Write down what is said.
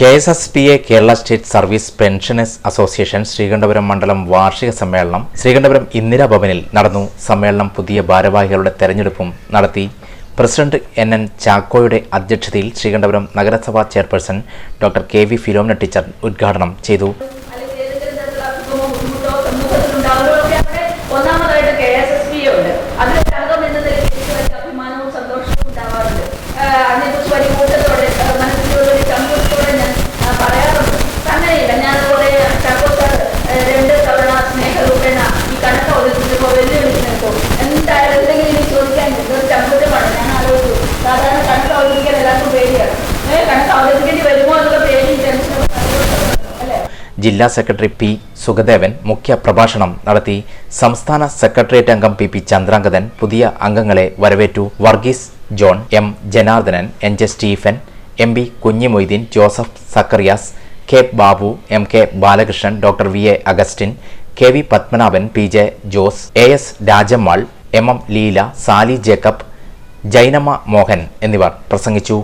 K S S P A Kerala state service pensioners association Sreekandapuram മണ്ഡലം വാർഷിക സമ്മേളനം ശ്രീകണ്ഠപുരം ഇന്ദിരാഭവനിൽ നടന്നു. സമ്മേളനം പുതിയ ഭാരവാഹികളുടെ തെരഞ്ഞെടുപ്പും നടത്തി. പ്രസിഡന്റ് എൻ എൻ ചാക്കോയുടെ അധ്യക്ഷതയിൽ ശ്രീകണ്ഠപുരം നഗരസഭാ chairperson doctor K V Philomina teacher ഉദ്ഘാടനം ചെയ്തു. ജില്ലാ സെക്രട്ടറി പി സുഖദേവൻ മുഖ്യ പ്രഭാഷണം നടത്തി സംസ്ഥാന സെക്രട്ടേറിയറ്റ് അംഗം പി പി ചന്ദ്രാംഗതൻ പുതിയ അംഗങ്ങളെ വരവേറ്റു. Varghese John M Janardhanan N J Stephen M B Kunhimoideen Joseph Zacharias K Babu M K Balakrishnan doctor V A Augustine K V Padmanabhan P J Jose A S Rajammal M M Leela Sali Jacob Jainamma Mohan എന്നിവർ പ്രസംഗിച്ചു.